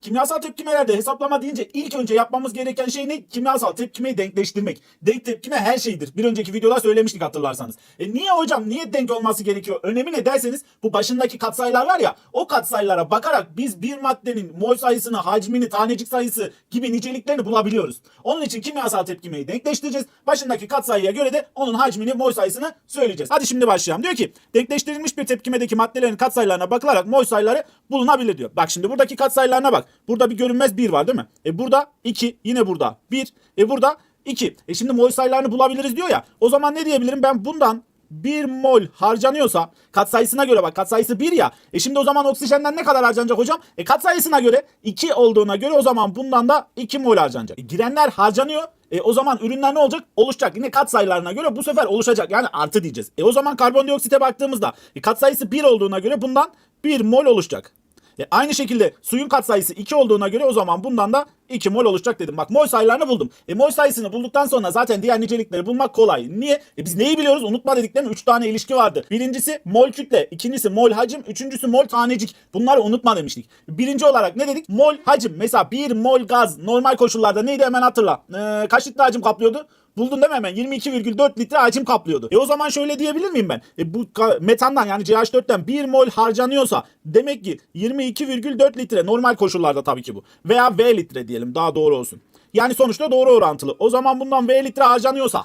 Kimyasal tepkimelerde hesaplama deyince ilk önce yapmamız gereken şey ne? Kimyasal tepkimeyi denkleştirmek. Denk tepkime her şeydir. Bir önceki videoda söylemiştik hatırlarsanız. E niye hocam? Niye denk olması gerekiyor? Önemi ne derseniz bu başındaki katsayılar var ya o katsayılara bakarak biz bir maddenin mol sayısını, hacmini, tanecik sayısı gibi niceliklerini bulabiliyoruz. Onun için kimyasal tepkimeyi denkleştireceğiz. Başındaki katsayıya göre de onun hacmini, mol sayısını söyleyeceğiz. Hadi şimdi başlayalım. Diyor ki denkleştirilmiş bir tepkimedeki maddelerin katsayılarına bakılarak mol sayıları bulunabilir diyor. Bak şimdi buradaki katsayılarına bak. Burada bir görünmez 1 var değil mi? E burada 2, yine burada 1, e burada 2. E şimdi mol sayılarını bulabiliriz diyor ya. O zaman ne diyebilirim? Ben bundan 1 mol harcanıyorsa katsayısına göre bak katsayısı 1 ya. E şimdi o zaman oksijenden ne kadar harcanacak hocam? E katsayısına göre 2 olduğuna göre o zaman bundan da 2 mol harcanacak. E girenler harcanıyor. E o zaman ürünler ne olacak? Oluşacak. Yine katsayılarına göre bu sefer oluşacak. Yani artı diyeceğiz. E o zaman karbondioksite baktığımızda e katsayısı 1 olduğuna göre bundan 1 mol oluşacak. E aynı şekilde suyun katsayısı 2 olduğuna göre o zaman bundan da 2 mol oluşacak dedim. Bak mol sayılarını buldum. E mol sayısını bulduktan sonra zaten diğer nicelikleri bulmak kolay. Niye? E biz neyi biliyoruz? Unutma dediklerim 3 tane ilişki vardı. Birincisi mol kütle, ikincisi mol hacim, üçüncüsü mol tanecik. Bunları unutma demiştik. Birinci olarak ne dedik? Mol hacim. Mesela 1 mol gaz normal koşullarda neydi hemen hatırla. Ee, kaç litre hacim kaplıyordu? Buldun değil mi hemen? 22,4 litre hacim kaplıyordu. E o zaman şöyle diyebilir miyim ben? E bu metandan yani CH4'ten 1 mol harcanıyorsa demek ki 22,4 litre normal koşullarda tabii ki bu. Veya V litre diyelim daha doğru olsun. Yani sonuçta doğru orantılı. O zaman bundan V litre harcanıyorsa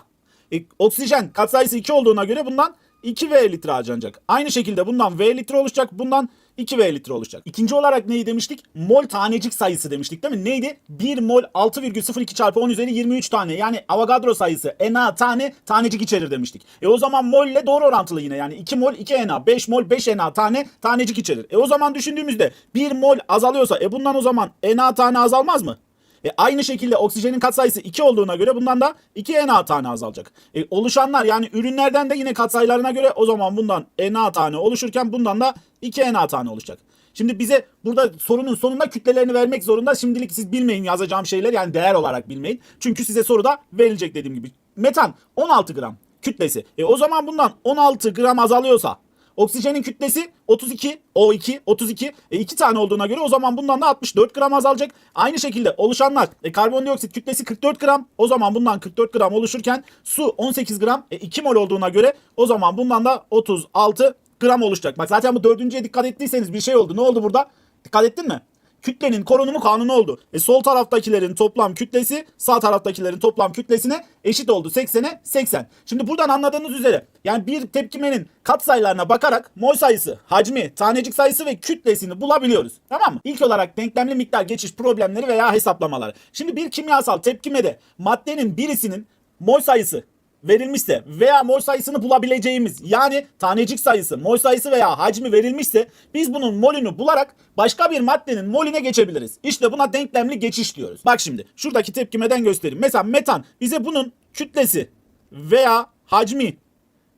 e, oksijen katsayısı 2 olduğuna göre bundan 2V litre harcanacak. Aynı şekilde bundan V litre oluşacak. Bundan 2V litre oluşacak. İkinci olarak neyi demiştik? Mol tanecik sayısı demiştik değil mi? Neydi? 1 mol 6,02 çarpı 10 üzeri 23 tane. Yani Avogadro sayısı Na tane tanecik içerir demiştik. E o zaman mol ile doğru orantılı yine. Yani 2 mol 2 Na, 5 mol 5 Na tane tanecik içerir. E o zaman düşündüğümüzde 1 mol azalıyorsa e bundan o zaman Na tane azalmaz mı? E aynı şekilde oksijenin katsayısı 2 olduğuna göre bundan da 2 Na tane azalacak. E oluşanlar yani ürünlerden de yine katsayılarına göre o zaman bundan Na tane oluşurken bundan da 2 Na tane oluşacak. Şimdi bize burada sorunun sonunda kütlelerini vermek zorunda. Şimdilik siz bilmeyin yazacağım şeyler yani değer olarak bilmeyin. Çünkü size soruda verilecek dediğim gibi. Metan 16 gram kütlesi. E o zaman bundan 16 gram azalıyorsa Oksijenin kütlesi 32, O2, 32. E 2 tane olduğuna göre o zaman bundan da 64 gram azalacak. Aynı şekilde oluşanlar e, karbondioksit kütlesi 44 gram. O zaman bundan 44 gram oluşurken su 18 gram. E 2 mol olduğuna göre o zaman bundan da 36 gram oluşacak. Bak zaten bu dördüncüye dikkat ettiyseniz bir şey oldu. Ne oldu burada? Dikkat ettin mi? Kütlenin korunumu kanunu oldu. E sol taraftakilerin toplam kütlesi sağ taraftakilerin toplam kütlesine eşit oldu. 80'e 80. Şimdi buradan anladığınız üzere yani bir tepkimenin katsayılarına bakarak mol sayısı, hacmi, tanecik sayısı ve kütlesini bulabiliyoruz. Tamam mı? İlk olarak denklemli miktar geçiş problemleri veya hesaplamaları. Şimdi bir kimyasal tepkimede maddenin birisinin mol sayısı verilmişse veya mol sayısını bulabileceğimiz yani tanecik sayısı, mol sayısı veya hacmi verilmişse biz bunun molünü bularak başka bir maddenin molüne geçebiliriz. İşte buna denklemli geçiş diyoruz. Bak şimdi şuradaki tepkimeden göstereyim. Mesela metan bize bunun kütlesi veya hacmi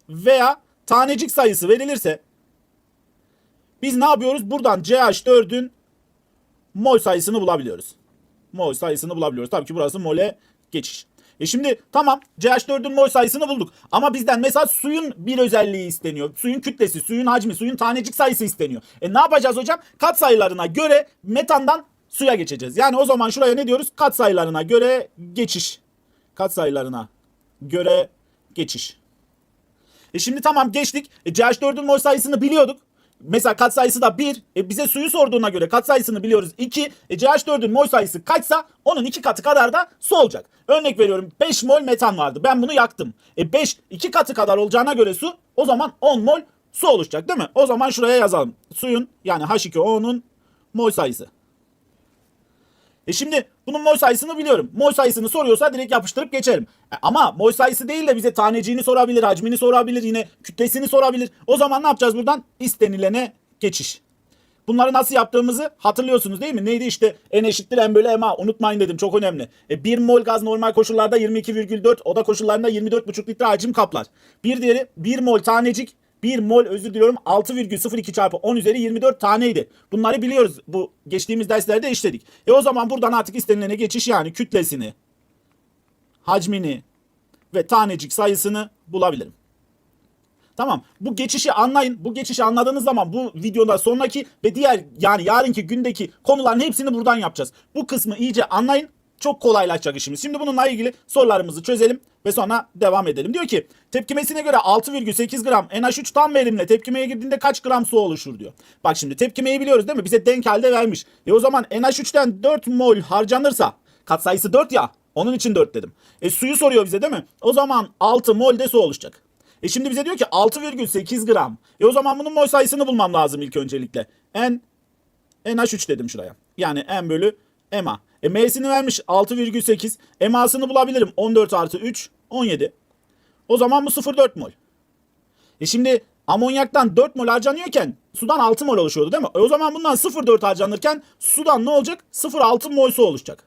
veya tanecik sayısı verilirse biz ne yapıyoruz? Buradan CH4'ün mol sayısını bulabiliyoruz. Mol sayısını bulabiliyoruz. Tabii ki burası mole geçiş. E şimdi tamam CH4'ün mol sayısını bulduk. Ama bizden mesela suyun bir özelliği isteniyor. Suyun kütlesi, suyun hacmi, suyun tanecik sayısı isteniyor. E ne yapacağız hocam? Kat sayılarına göre metandan suya geçeceğiz. Yani o zaman şuraya ne diyoruz? Kat sayılarına göre geçiş. Kat sayılarına göre geçiş. E şimdi tamam geçtik. E CH4'ün mol sayısını biliyorduk. Mesela katsayısı da 1. E bize suyu sorduğuna göre katsayısını biliyoruz 2. E CH4'ün mol sayısı kaçsa onun 2 katı kadar da su olacak. Örnek veriyorum 5 mol metan vardı. Ben bunu yaktım. E 5 2 katı kadar olacağına göre su o zaman 10 mol su oluşacak değil mi? O zaman şuraya yazalım. Suyun yani H2O'nun mol sayısı. E şimdi bunun mol sayısını biliyorum. Mol sayısını soruyorsa direkt yapıştırıp geçerim. E ama mol sayısı değil de bize taneciğini sorabilir, hacmini sorabilir, yine kütlesini sorabilir. O zaman ne yapacağız buradan? İstenilene geçiş. Bunları nasıl yaptığımızı hatırlıyorsunuz değil mi? Neydi işte n eşittir n bölü ma unutmayın dedim çok önemli. E, 1 mol gaz normal koşullarda 22,4 oda koşullarında 24,5 litre hacim kaplar. Bir diğeri 1 mol tanecik 1 mol özür diliyorum 6,02 çarpı 10 üzeri 24 taneydi. Bunları biliyoruz. Bu geçtiğimiz derslerde işledik. E o zaman buradan artık istenilene geçiş yani kütlesini, hacmini ve tanecik sayısını bulabilirim. Tamam. Bu geçişi anlayın. Bu geçişi anladığınız zaman bu videoda sonraki ve diğer yani yarınki gündeki konuların hepsini buradan yapacağız. Bu kısmı iyice anlayın. Çok kolaylaşacak işimiz. Şimdi bununla ilgili sorularımızı çözelim ve sonra devam edelim. Diyor ki tepkimesine göre 6,8 gram NH3 tam verimle tepkimeye girdiğinde kaç gram su oluşur diyor. Bak şimdi tepkimeyi biliyoruz değil mi? Bize denk halde vermiş. E o zaman NH3'ten 4 mol harcanırsa katsayısı 4 ya onun için 4 dedim. E suyu soruyor bize değil mi? O zaman 6 mol de su oluşacak. E şimdi bize diyor ki 6,8 gram. E o zaman bunun mol sayısını bulmam lazım ilk öncelikle. N NH3 dedim şuraya. Yani N bölü MA. E M'sini vermiş 6,8. MA'sını bulabilirim. 14 artı 3 17. O zaman bu 0,4 mol. E şimdi amonyaktan 4 mol harcanıyorken sudan 6 mol oluşuyordu değil mi? E o zaman bundan 0,4 harcanırken sudan ne olacak? 0,6 mol su oluşacak.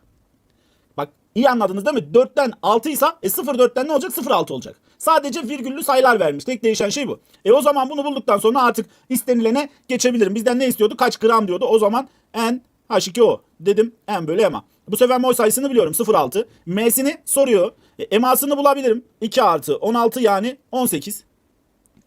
Bak iyi anladınız değil mi? 4'ten 6 ise e 0,4'ten ne olacak? 0,6 olacak. Sadece virgüllü sayılar vermiş. Tek değişen şey bu. E o zaman bunu bulduktan sonra artık istenilene geçebilirim. Bizden ne istiyordu? Kaç gram diyordu. O zaman N H2O dedim N bölü MA. Bu sefer mol sayısını biliyorum 0,6. M'sini soruyor. E, MA'sını bulabilirim. 2 artı 16 yani 18.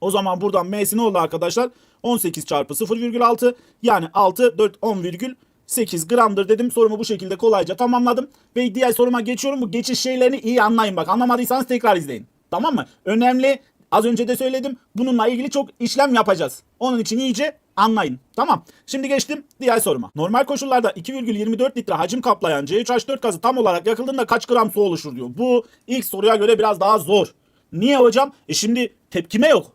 O zaman buradan M'si ne oldu arkadaşlar? 18 çarpı 0,6 yani 6 4 10,8 gramdır dedim. Sorumu bu şekilde kolayca tamamladım. Ve diğer soruma geçiyorum. Bu geçiş şeylerini iyi anlayın bak. Anlamadıysanız tekrar izleyin. Tamam mı? Önemli. Az önce de söyledim. Bununla ilgili çok işlem yapacağız. Onun için iyice anlayın. Tamam. Şimdi geçtim diğer soruma. Normal koşullarda 2,24 litre hacim kaplayan C3H4 gazı tam olarak yakıldığında kaç gram su oluşur diyor. Bu ilk soruya göre biraz daha zor. Niye hocam? E şimdi tepkime yok.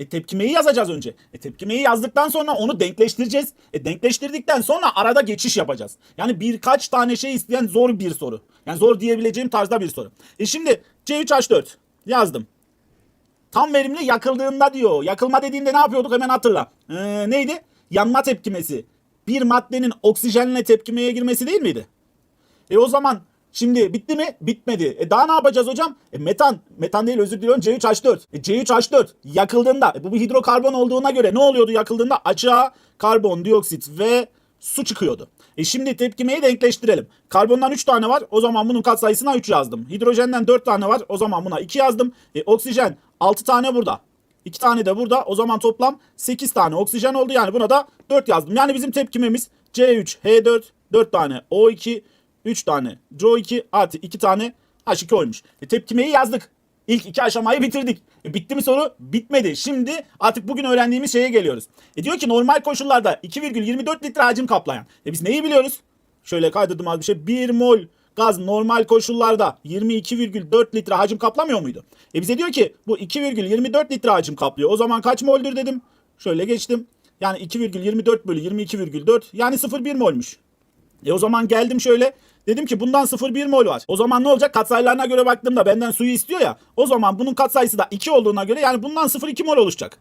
E tepkimeyi yazacağız önce. E tepkimeyi yazdıktan sonra onu denkleştireceğiz. E denkleştirdikten sonra arada geçiş yapacağız. Yani birkaç tane şey isteyen zor bir soru. Yani zor diyebileceğim tarzda bir soru. E şimdi C3H4 yazdım. Tam verimli yakıldığında diyor. Yakılma dediğinde ne yapıyorduk hemen hatırla. Ee, neydi? Yanma tepkimesi. Bir maddenin oksijenle tepkimeye girmesi değil miydi? E o zaman şimdi bitti mi? Bitmedi. E daha ne yapacağız hocam? E metan. Metan değil özür diliyorum C3H4. E C3H4 yakıldığında e bu bir hidrokarbon olduğuna göre ne oluyordu yakıldığında? Açığa karbondioksit ve su çıkıyordu. E şimdi tepkimeyi denkleştirelim. Karbondan 3 tane var. O zaman bunun katsayısına 3 yazdım. Hidrojenden 4 tane var. O zaman buna 2 yazdım. E, oksijen 6 tane burada. 2 tane de burada. O zaman toplam 8 tane oksijen oldu. Yani buna da 4 yazdım. Yani bizim tepkimemiz C3H4 4 tane O2 3 tane CO2 artı 2 tane H2 olmuş. E, tepkimeyi yazdık. İlk iki aşamayı bitirdik. E, bitti mi soru? Bitmedi. Şimdi artık bugün öğrendiğimiz şeye geliyoruz. E, diyor ki normal koşullarda 2,24 litre hacim kaplayan. E, biz neyi biliyoruz? Şöyle kaydırdım az bir şey. 1 mol gaz normal koşullarda 22,4 litre hacim kaplamıyor muydu? E bize diyor ki bu 2,24 litre hacim kaplıyor. O zaman kaç moldür dedim. Şöyle geçtim. Yani 2,24 bölü 22,4 yani 0,1 molmuş. E o zaman geldim şöyle dedim ki bundan 0,1 mol var. O zaman ne olacak? Katsayılarına göre baktığımda benden suyu istiyor ya. O zaman bunun katsayısı da 2 olduğuna göre yani bundan 0,2 mol oluşacak.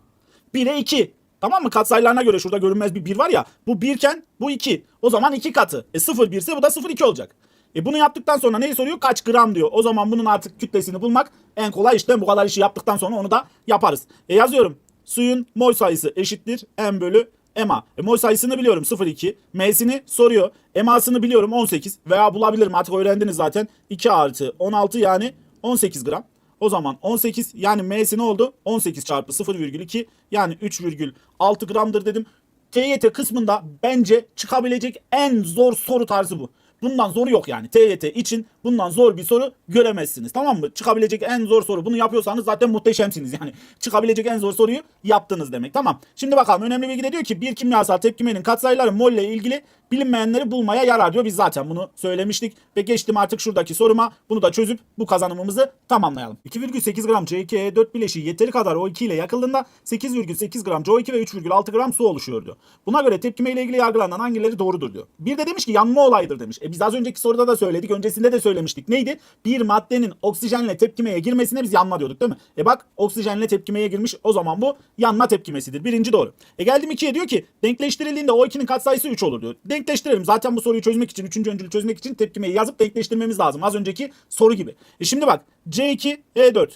1'e 2. Tamam mı? Katsayılarına göre şurada görünmez bir 1 var ya. Bu 1 iken bu 2. O zaman 2 katı. E 0,1 ise bu da 0,2 olacak. E bunu yaptıktan sonra neyi soruyor? Kaç gram diyor. O zaman bunun artık kütlesini bulmak en kolay işlem. Bu kadar işi yaptıktan sonra onu da yaparız. E yazıyorum. Suyun mol sayısı eşittir M bölü MA. E mol sayısını biliyorum 0,2. M'sini soruyor. MA'sını biliyorum 18. Veya bulabilirim artık öğrendiniz zaten. 2 artı 16 yani 18 gram. O zaman 18 yani M'si ne oldu? 18 çarpı 0,2 yani 3,6 gramdır dedim. TYT kısmında bence çıkabilecek en zor soru tarzı bu. Bundan zoru yok yani. TYT için bundan zor bir soru göremezsiniz. Tamam mı? Çıkabilecek en zor soru. Bunu yapıyorsanız zaten muhteşemsiniz. Yani çıkabilecek en zor soruyu yaptınız demek. Tamam. Şimdi bakalım önemli bilgi de diyor ki bir kimyasal tepkimenin katsayıları mol ile ilgili bilinmeyenleri bulmaya yarar diyor. Biz zaten bunu söylemiştik. Ve geçtim artık şuradaki soruma. Bunu da çözüp bu kazanımımızı tamamlayalım. 2,8 gram C2E4 bileşiği yeteri kadar O2 ile yakıldığında 8,8 gram CO2 ve 3,6 gram su oluşuyor diyor. Buna göre tepkime ile ilgili yargılanan hangileri doğrudur diyor. Bir de demiş ki yanma olaydır demiş. E biz az önceki soruda da söyledik. Öncesinde de söylemiştik. Neydi? Bir maddenin oksijenle tepkimeye girmesine biz yanma diyorduk değil mi? E bak oksijenle tepkimeye girmiş. O zaman bu yanma tepkimesidir. Birinci doğru. E geldim ikiye diyor ki denkleştirildiğinde O2'nin katsayısı 3 olur diyor. Denkleştirelim. Zaten bu soruyu çözmek için, üçüncü öncülü çözmek için tepkimeyi yazıp denkleştirmemiz lazım. Az önceki soru gibi. E şimdi bak C2, E4.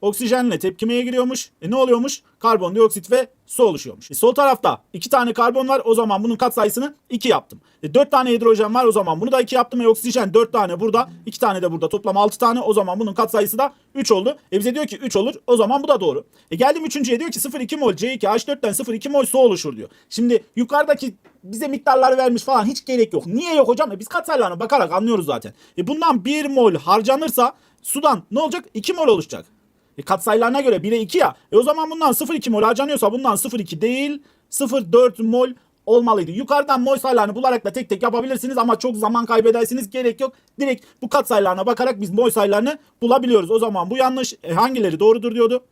Oksijenle tepkimeye giriyormuş. E ne oluyormuş? Karbondioksit ve su oluşuyormuş. E sol tarafta 2 tane karbon var. O zaman bunun katsayısını 2 yaptım. E 4 tane hidrojen var. O zaman bunu da 2 yaptım. E oksijen 4 tane burada. 2 tane de burada. Toplam 6 tane. O zaman bunun katsayısı da 3 oldu. E bize diyor ki 3 olur. O zaman bu da doğru. E geldim 3.ye diyor ki 0,2 mol C2H4'ten 0,2 mol su oluşur diyor. Şimdi yukarıdaki bize miktarları vermiş falan hiç gerek yok. Niye yok hocam? E biz katsayılarına bakarak anlıyoruz zaten. E bundan 1 mol harcanırsa sudan ne olacak? 2 mol oluşacak. E katsayılarına göre 1'e 2 ya. E o zaman bundan 0,2 mol harcanıyorsa bundan 0,2 değil 0,4 mol olmalıydı. Yukarıdan mol sayılarını bularak da tek tek yapabilirsiniz ama çok zaman kaybedersiniz. Gerek yok. Direkt bu katsayılarına bakarak biz mol sayılarını bulabiliyoruz. O zaman bu yanlış. E hangileri doğrudur diyordu.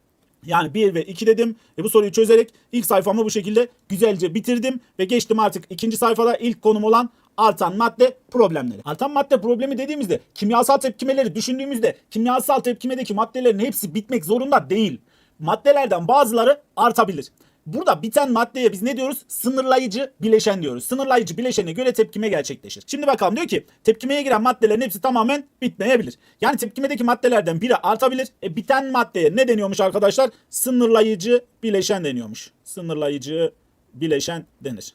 Yani 1 ve 2 dedim. E bu soruyu çözerek ilk sayfamı bu şekilde güzelce bitirdim ve geçtim artık ikinci sayfada ilk konum olan artan madde problemleri. Artan madde problemi dediğimizde kimyasal tepkimeleri düşündüğümüzde kimyasal tepkimedeki maddelerin hepsi bitmek zorunda değil. Maddelerden bazıları artabilir. Burada biten maddeye biz ne diyoruz? Sınırlayıcı bileşen diyoruz. Sınırlayıcı bileşene göre tepkime gerçekleşir. Şimdi bakalım diyor ki tepkimeye giren maddelerin hepsi tamamen bitmeyebilir. Yani tepkimedeki maddelerden biri artabilir. E, biten maddeye ne deniyormuş arkadaşlar? Sınırlayıcı bileşen deniyormuş. Sınırlayıcı bileşen denir.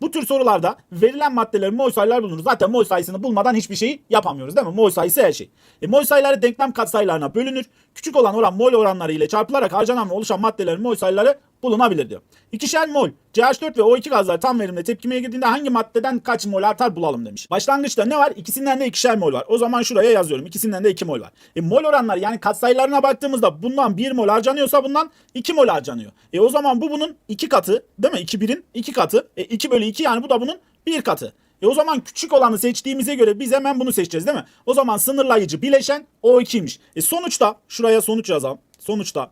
Bu tür sorularda verilen maddelerin mol sayıları bulunur. Zaten mol sayısını bulmadan hiçbir şeyi yapamıyoruz değil mi? Mol sayısı her şey. E, mol sayıları denklem katsayılarına bölünür. Küçük olan oran mol oranları ile çarpılarak harcanan ve oluşan maddelerin mol sayıları bulunabilir diyor. İkişer mol CH4 ve O2 gazlar tam verimle tepkimeye girdiğinde hangi maddeden kaç mol artar bulalım demiş. Başlangıçta ne var? İkisinden de ikişer mol var. O zaman şuraya yazıyorum. İkisinden de 2 mol var. E, mol oranları yani katsayılarına baktığımızda bundan 1 mol harcanıyorsa bundan 2 mol harcanıyor. E o zaman bu bunun 2 katı değil mi? 2 birin 2 katı. E 2 bölü 2 yani bu da bunun 1 katı. E o zaman küçük olanı seçtiğimize göre biz hemen bunu seçeceğiz değil mi? O zaman sınırlayıcı bileşen O2'ymiş. E sonuçta şuraya sonuç yazalım. Sonuçta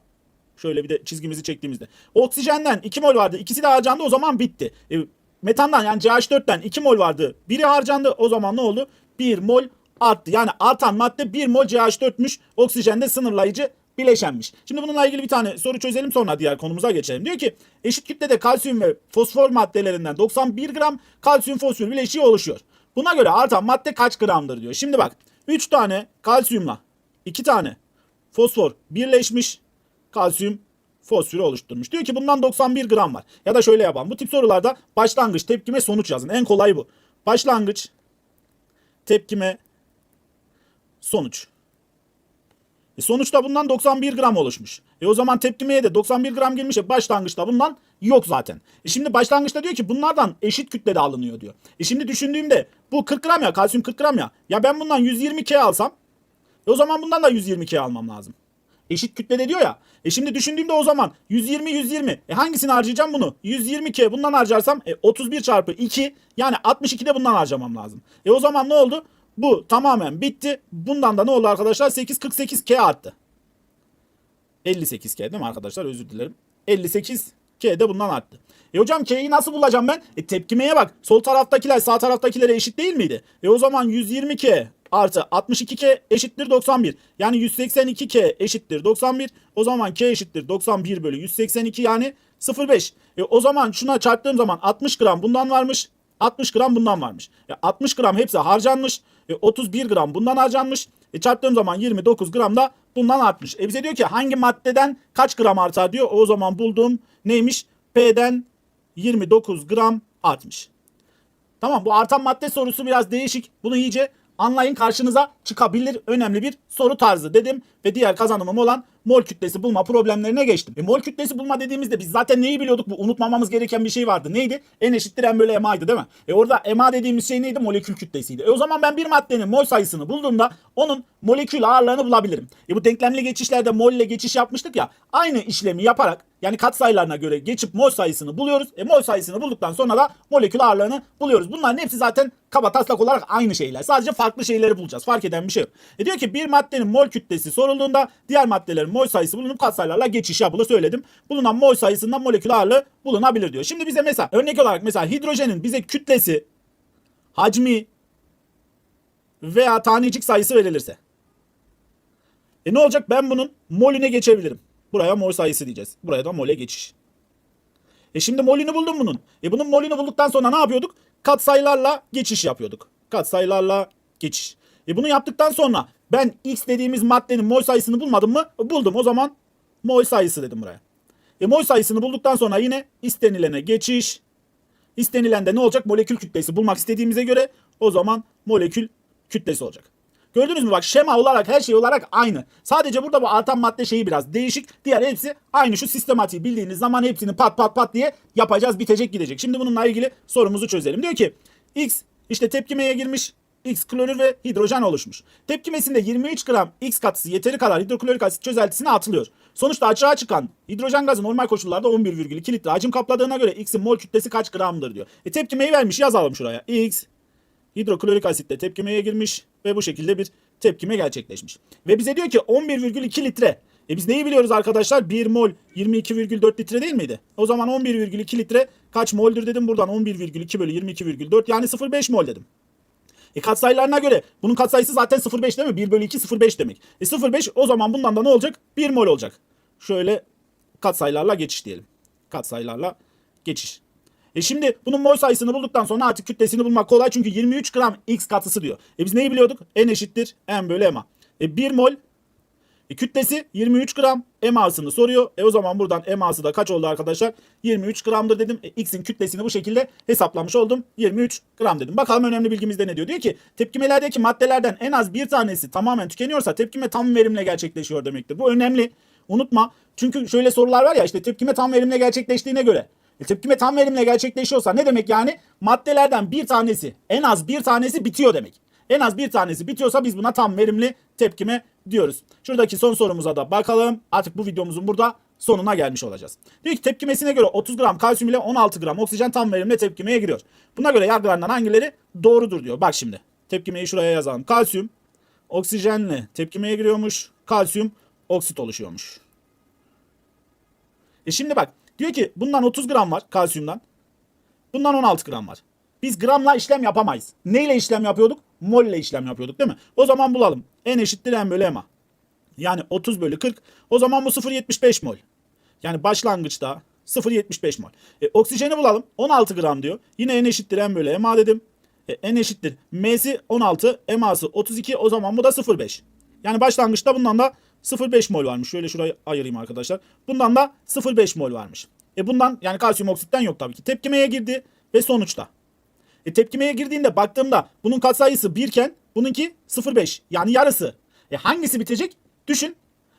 Şöyle bir de çizgimizi çektiğimizde. Oksijenden 2 mol vardı. İkisi de harcandı o zaman bitti. E, metandan yani CH4'ten 2 mol vardı. Biri harcandı o zaman ne oldu? 1 mol arttı. Yani artan madde 1 mol CH4'müş. Oksijende sınırlayıcı bileşenmiş. Şimdi bununla ilgili bir tane soru çözelim sonra diğer konumuza geçelim. Diyor ki eşit kütlede kalsiyum ve fosfor maddelerinden 91 gram kalsiyum fosfor bileşiği oluşuyor. Buna göre artan madde kaç gramdır diyor. Şimdi bak 3 tane kalsiyumla 2 tane fosfor birleşmiş kalsiyum fosfürü oluşturmuş. Diyor ki bundan 91 gram var. Ya da şöyle yapalım. Bu tip sorularda başlangıç, tepkime, sonuç yazın. En kolay bu. Başlangıç, tepkime, sonuç. E sonuçta bundan 91 gram oluşmuş. E o zaman tepkimeye de 91 gram girmiş. E başlangıçta bundan yok zaten. E şimdi başlangıçta diyor ki bunlardan eşit kütlede alınıyor diyor. E şimdi düşündüğümde bu 40 gram ya kalsiyum 40 gram ya. Ya ben bundan 120 K alsam e o zaman bundan da 120 K almam lazım. Eşit kütlede diyor ya. E şimdi düşündüğümde o zaman 120 120. E hangisini harcayacağım bunu? 120 K bundan harcarsam e 31 çarpı 2 yani 62 de bundan harcamam lazım. E o zaman ne oldu? Bu tamamen bitti. Bundan da ne oldu arkadaşlar? 8 48 K arttı. 58 K değil mi arkadaşlar? Özür dilerim. 58 K de bundan arttı. E hocam K'yi nasıl bulacağım ben? E tepkimeye bak. Sol taraftakiler sağ taraftakilere eşit değil miydi? E o zaman 120 K artı 62K eşittir 91. Yani 182K eşittir 91. O zaman K eşittir 91 bölü 182 yani 0,5. E o zaman şuna çarptığım zaman 60 gram bundan varmış. 60 gram bundan varmış. E 60 gram hepsi harcanmış. E 31 gram bundan harcanmış. E çarptığım zaman 29 gram da bundan artmış. E bize diyor ki hangi maddeden kaç gram artar diyor. O zaman bulduğum neymiş? P'den 29 gram artmış. Tamam bu artan madde sorusu biraz değişik. Bunu iyice anlayın karşınıza çıkabilir önemli bir soru tarzı dedim ve diğer kazanımım olan mol kütlesi bulma problemlerine geçtim. E, mol kütlesi bulma dediğimizde biz zaten neyi biliyorduk? Bu unutmamamız gereken bir şey vardı. Neydi? En eşittir en bölü MA'ydı değil mi? E orada MA dediğimiz şey neydi? Molekül kütlesiydi. E o zaman ben bir maddenin mol sayısını bulduğumda onun molekül ağırlığını bulabilirim. E bu denklemli geçişlerde mol ile geçiş yapmıştık ya. Aynı işlemi yaparak yani katsayılarına göre geçip mol sayısını buluyoruz. E mol sayısını bulduktan sonra da molekül ağırlığını buluyoruz. Bunların hepsi zaten kaba taslak olarak aynı şeyler. Sadece farklı şeyleri bulacağız. Fark eden bir şey yok. E diyor ki bir maddenin mol kütlesi sorulduğunda diğer maddelerin mol sayısı bulunup katsayılarla geçiş yapılır söyledim. Bulunan mol sayısından molekül ağırlığı bulunabilir diyor. Şimdi bize mesela örnek olarak mesela hidrojenin bize kütlesi, hacmi veya tanecik sayısı verilirse. E ne olacak? Ben bunun molüne geçebilirim. Buraya mol sayısı diyeceğiz. Buraya da mole geçiş. E şimdi molünü buldum bunun. E bunun molünü bulduktan sonra ne yapıyorduk? Katsayılarla geçiş yapıyorduk. Katsayılarla geçiş. E bunu yaptıktan sonra ben X dediğimiz maddenin mol sayısını bulmadım mı? Buldum. O zaman mol sayısı dedim buraya. E mol sayısını bulduktan sonra yine istenilene geçiş. İstenilen de ne olacak? Molekül kütlesi bulmak istediğimize göre o zaman molekül kütlesi olacak. Gördünüz mü bak şema olarak her şey olarak aynı. Sadece burada bu artan madde şeyi biraz değişik. Diğer hepsi aynı şu sistematiği bildiğiniz zaman hepsini pat pat pat diye yapacağız bitecek gidecek. Şimdi bununla ilgili sorumuzu çözelim. Diyor ki X işte tepkimeye girmiş. X klorür ve hidrojen oluşmuş. Tepkimesinde 23 gram X katısı yeteri kadar hidroklorik asit çözeltisine atılıyor. Sonuçta açığa çıkan hidrojen gazı normal koşullarda 11,2 litre hacim kapladığına göre X'in mol kütlesi kaç gramdır diyor. E tepkimeyi vermiş yazalım şuraya. X hidroklorik asitle tepkimeye girmiş ve bu şekilde bir tepkime gerçekleşmiş. Ve bize diyor ki 11,2 litre. E biz neyi biliyoruz arkadaşlar? 1 mol 22,4 litre değil miydi? O zaman 11,2 litre kaç moldür dedim buradan 11,2 bölü 22,4 yani 0,5 mol dedim. E katsayılarına göre bunun katsayısı zaten 0,5 değil mi? 1 bölü 2 0,5 demek. E 0,5 o zaman bundan da ne olacak? 1 mol olacak. Şöyle katsayılarla geçiş diyelim. Katsayılarla geçiş. E şimdi bunun mol sayısını bulduktan sonra artık kütlesini bulmak kolay. Çünkü 23 gram X katısı diyor. E biz neyi biliyorduk? N eşittir M bölü MA. E 1 mol e kütlesi 23 gram MA'sını soruyor. E o zaman buradan MA'sı da kaç oldu arkadaşlar? 23 gramdır dedim. E, X'in kütlesini bu şekilde hesaplamış oldum. 23 gram dedim. Bakalım önemli bilgimizde ne diyor? Diyor ki tepkimelerdeki maddelerden en az bir tanesi tamamen tükeniyorsa tepkime tam verimle gerçekleşiyor demektir. Bu önemli. Unutma. Çünkü şöyle sorular var ya işte tepkime tam verimle gerçekleştiğine göre. E, tepkime tam verimle gerçekleşiyorsa ne demek yani? Maddelerden bir tanesi en az bir tanesi bitiyor demek. En az bir tanesi bitiyorsa biz buna tam verimli tepkime diyoruz. Şuradaki son sorumuza da bakalım. Artık bu videomuzun burada sonuna gelmiş olacağız. Diyor ki tepkimesine göre 30 gram kalsiyum ile 16 gram oksijen tam verimle tepkimeye giriyor. Buna göre yargılarından hangileri doğrudur diyor. Bak şimdi tepkimeyi şuraya yazalım. Kalsiyum oksijenle tepkimeye giriyormuş. Kalsiyum oksit oluşuyormuş. E şimdi bak diyor ki bundan 30 gram var kalsiyumdan. Bundan 16 gram var. Biz gramla işlem yapamayız. Neyle işlem yapıyorduk? Mol ile işlem yapıyorduk değil mi? O zaman bulalım. N eşittir M bölü MA. Yani 30 bölü 40. O zaman bu 0.75 mol. Yani başlangıçta 0.75 mol. E, oksijeni bulalım. 16 gram diyor. Yine N eşittir M bölü MA dedim. E, N eşittir. M'si 16, MA'sı 32. O zaman bu da 0.5. Yani başlangıçta bundan da 0.5 mol varmış. Şöyle şurayı ayırayım arkadaşlar. Bundan da 0.5 mol varmış. E bundan yani kalsiyum oksitten yok tabii ki. Tepkimeye girdi ve sonuçta. E tepkimeye girdiğinde baktığımda bunun katsayısı 1 iken bununki 0.5 yani yarısı. E hangisi bitecek? Düşün.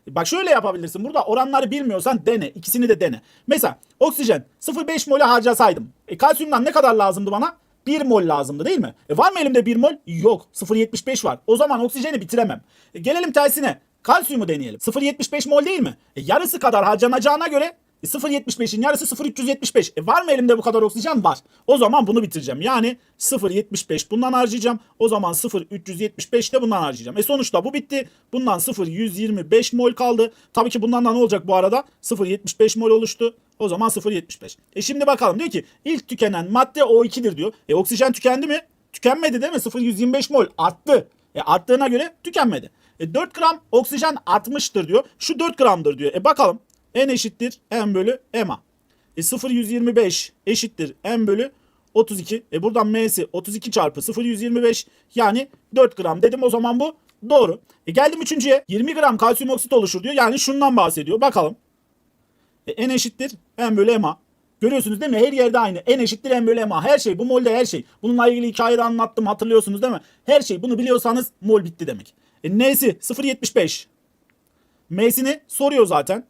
E bak şöyle yapabilirsin. Burada oranları bilmiyorsan dene. İkisini de dene. Mesela oksijen 0.5 mol'e harcasaydım. E kalsiyumdan ne kadar lazımdı bana? 1 mol lazımdı değil mi? E var mı elimde 1 mol? Yok. 0.75 var. O zaman oksijeni bitiremem. E gelelim tersine. Kalsiyumu deneyelim. 0.75 mol değil mi? E yarısı kadar harcanacağına göre e 0.75'in yarısı 0.375. E var mı elimde bu kadar oksijen? Var. O zaman bunu bitireceğim. Yani 0.75 bundan harcayacağım. O zaman 0.375 de bundan harcayacağım. E sonuçta bu bitti. Bundan 0.125 mol kaldı. Tabii ki bundan da ne olacak bu arada? 0.75 mol oluştu. O zaman 0.75. E şimdi bakalım diyor ki ilk tükenen madde O2'dir diyor. E oksijen tükendi mi? Tükenmedi değil mi? 0.125 mol arttı. E arttığına göre tükenmedi. E 4 gram oksijen artmıştır diyor. Şu 4 gramdır diyor. E bakalım. N eşittir M bölü MA. E 0.125 eşittir M bölü 32. E buradan M'si 32 çarpı 0.125 yani 4 gram dedim o zaman bu doğru. E geldim üçüncüye 20 gram kalsiyum oksit oluşur diyor. Yani şundan bahsediyor. Bakalım. E, N eşittir M bölü MA. Görüyorsunuz değil mi? Her yerde aynı. N eşittir M bölü MA. Her şey. Bu molde her şey. Bununla ilgili hikayede anlattım. Hatırlıyorsunuz değil mi? Her şey. Bunu biliyorsanız mol bitti demek. E, N'si 0.75. M'sini soruyor zaten.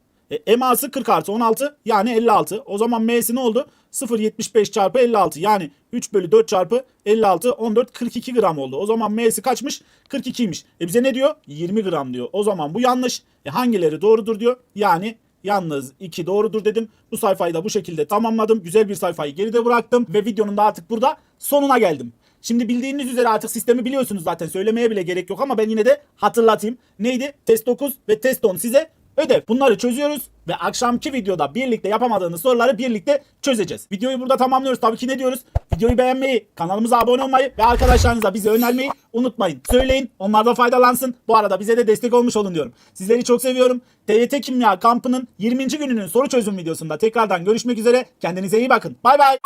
E, MA'sı 40 artı 16 yani 56. O zaman M'si ne oldu? 0.75 çarpı 56 yani 3 bölü 4 çarpı 56 14 42 gram oldu. O zaman M'si kaçmış? 42'ymiş. E bize ne diyor? 20 gram diyor. O zaman bu yanlış. E hangileri doğrudur diyor. Yani Yalnız 2 doğrudur dedim. Bu sayfayı da bu şekilde tamamladım. Güzel bir sayfayı geride bıraktım ve videonun da artık burada sonuna geldim. Şimdi bildiğiniz üzere artık sistemi biliyorsunuz zaten söylemeye bile gerek yok ama ben yine de hatırlatayım. Neydi? Test 9 ve test 10 size ödev. Bunları çözüyoruz ve akşamki videoda birlikte yapamadığınız soruları birlikte çözeceğiz. Videoyu burada tamamlıyoruz. Tabii ki ne diyoruz? Videoyu beğenmeyi, kanalımıza abone olmayı ve arkadaşlarınıza bizi önermeyi unutmayın. Söyleyin, onlar da faydalansın. Bu arada bize de destek olmuş olun diyorum. Sizleri çok seviyorum. TYT Kimya kampının 20. gününün soru çözüm videosunda tekrardan görüşmek üzere. Kendinize iyi bakın. Bay bay.